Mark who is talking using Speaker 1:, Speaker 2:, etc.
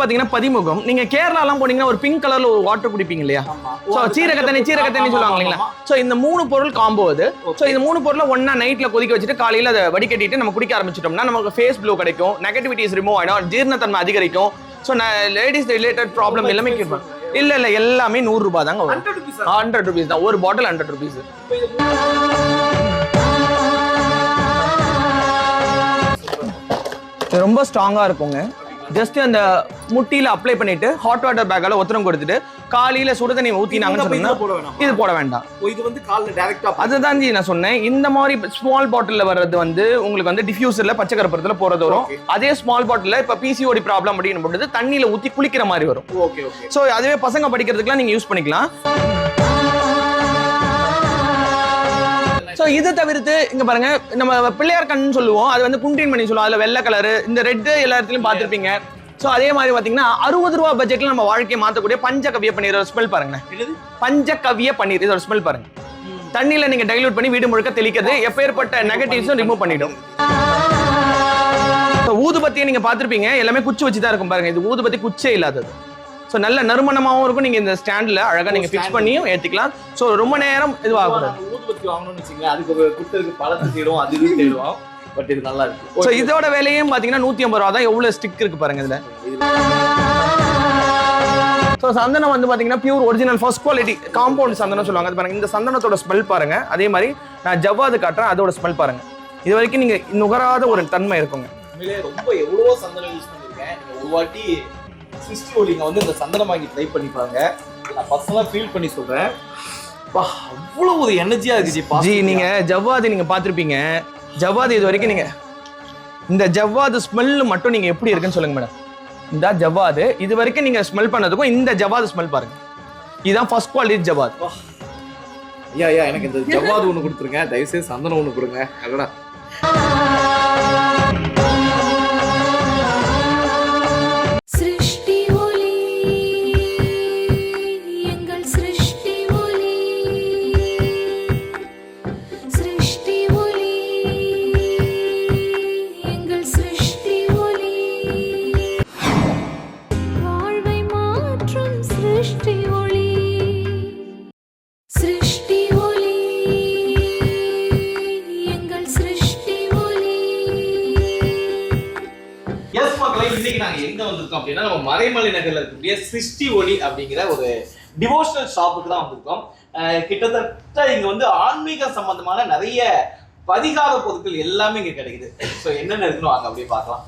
Speaker 1: பாத்தீங்கன்னா பதிமுகம். நீங்க கேரளாலாம் போனீங்கன்னா ஒரு பிங்க் கலர்ல ஒரு வாட்டர் குடிப்பீங்க இல்லையா? சோ சீரக தண்ணி சீரக தண்ணி சொல்லுவாங்க இல்லைங்களா? சோ இந்த மூணு பொருள் காம்போ அது. சோ இந்த மூணு பொருளை ஒண்ணா நைட்ல கொதிக்க வச்சுட்டு காலையில அதை வடிகட்டிட்டு நம்ம குடிக்க ஆரம்பிச்சிட்டோம்னா நமக்கு ஃபேஸ் க்ளோ கிடைக்கும். நெகட்டிவிட்டிஸ் ரிமூவ் ஆயிடும். ஜீரணத்தன்மை அதிகரிக்கும். சோ லேடிஸ் ரிலேட்டட் ப்ராப்ளம் எல்லாமே பண்ணும் இல்ல இல்ல எல்லாமே நூறு ரூபாய் தாங்க வரும்.
Speaker 2: ஹண்ட்ரட் ருபீஸ்
Speaker 1: தான். ஒரு பாட்டில் ஹண்ட்ரட் ருபீஸ் ரொம்ப ஸ்ட்ராங்கா இருக்குங்க. ஜஸ்ட் அந்த முட்டியில அப்ளை பண்ணிட்டு ஹாட் வாட்டர் பேக்கால ஒத்தனம் கொடுத்துட்டு காலையில சுடு தண்ணி ஊத்தினாங்கன்னு
Speaker 2: வேணாம்?
Speaker 1: இது போட வேண்டாம்.
Speaker 2: இது வந்து கால்ல டைரக்டா
Speaker 1: அதுதான் ஜி நான் சொன்னேன். இந்த மாதிரி ஸ்மால் பாட்டில்ல வர்றது வந்து உங்களுக்கு வந்து டிஃப்யூசர்ல பச்சை கருப்பரத்துல போறது வரும். அதே ஸ்மால் பாட்டில்ல இப்ப பிசிஓடி ப்ராப்ளம் அப்படின்னு போட்டு தண்ணியில ஊத்தி குளிக்கிற மாதிரி வரும். சோ அதுவே பசங்க படிக்கிறதுக்குலாம் நீங்க யூஸ் பண்ணிக்கலாம். சோ இது தவிர்த்து இங்க பாருங்க நம்ம பிள்ளையார் கண்ணு சொல்லுவோம். அது வந்து குண்டின் மணி சொல்லுவோம். அதுல வெள்ளை கலர் இந்த ரெட் எல்லா இடத்துலயும் பார்த்திருப்பீங்க. சோ அதே மாதிரி பாத்தீங்கன்னா அறுபது ரூபா பட்ஜெட்ல நம்ம வாழ்க்கையை மாத்தக்கூடிய பஞ்சகவிய பன்னீர். ஸ்மெல் பாருங்க. பஞ்சகவிய பன்னீர். இதோட ஸ்மெல் பாருங்க. தண்ணியில நீங்க டைலூட் பண்ணி வீடு முழுக்க தெளிக்கிறது எப்பேற்பட்ட நெகட்டிவ்ஸும் ரிமூவ் பண்ணிடும். ஊதுபத்தியை நீங்க பார்த்திருப்பீங்க. எல்லாமே குச்சி வச்சு தான் இருக்கும் பாருங்க. இது ஊதுபத்தி குச்சே இல்லாதது. ஸோ நல்ல நறுமணமாகவும் இருக்கும். நீங்க இந்த ஸ்டாண்ட்ல அழகா நீங்க ஃபிக்ஸ் பண்ணியும் ஏத்திக்கலாம். ஸோ ரொம்ப நேரம் இதுவாகக்கூடாது.
Speaker 2: ஊதுபத்தி வாங்கணும்னு வச்சுங்களேன் அதுக்கு ஒரு குடுத்ததுக்கு பழத்தை தேடுவோம் அது இது தேடுவோம். பட் இது நல்லா இருக்கு.
Speaker 1: ஸோ இதோட விலையும் பாத்தீங்கன்னா நூத்தி ஐம்பது ரூபா தான் எவ்வளவு ஸ்டிக் இருக்கு பாருங்க இதுல. ஸோ சந்தனம் வந்து பாத்தீங்கன்னா pure original first quality compound சந்தனம் சொல்லுவாங்க. அது பாருங்க இந்த சந்தனத்தோட ஸ்மெல் பாருங்க. அதே மாதிரி நான் ஜவ்வாது காட்டுறேன் அதோட ஸ்மெல் பாருங்க. இது வரைக்கும் நீங்க நுகராத ஒரு தன்மை இருக்குங்க.
Speaker 2: ரொம்ப எவ்வளவோ சந்தனம் யூஸ் பண்ணிருக்கேன் ஒரு வாட்டி சிஸ்டி ஒலிங்க வந்து இந்த சந்தனம் வாங்கி ட்ரை பண்ணி பாருங்க. நான் பர்சனலா ஃபீல் பண்ணி சொல்றேன். வா அவ்வளவு ஒரு எனர்ஜியா இருக்கு ஜி.
Speaker 1: நீங்க ஜவ்வாது நீங்க பார்த்திருப்பீங்க. ஜவ்வாது இது வரைக்கும் நீங்க இந்த ஜவ்வாது ஸ்மெல் மட்டும் நீங்க எப்படி இருக்குன்னு சொல்லுங்க மேடம் இந்த ஜவ்வாது இது வரைக்கும் நீங்க ஸ்மெல் பண்ணதுக்கும் இந்த ஜவ்வாது ஸ்மெல் பாருங்க. இதுதான் ஃபர்ஸ்ட் குவாலிட்டி ஜவ்வாது.
Speaker 2: ஐயா ஐயா எனக்கு இந்த ஜவ்வாது ஒண்ணு கொடுத்துருங்க. தயவு செய்து சந்தனம் ஒண்ணு கொடுங்க. அடடா. எஸ் மக்களை இன்னைக்கு நாங்க எங்க வந்திருக்கோம் அப்படின்னா நம்ம மறைமலை நகர்ல இருக்கக்கூடிய சிருஷ்டி ஒளி அப்படிங்கிற ஒரு டிவோஷனல் ஷாப்புக்கு தான் வந்திருக்கோம். கிட்டத்தட்ட இங்க வந்து ஆன்மீக சம்பந்தமான நிறைய பதிகார பொருட்கள் எல்லாமே இங்க கிடைக்குது. ஸோ என்னென்ன இருக்குன்னு வாங்க அப்படியே பார்க்கலாம்.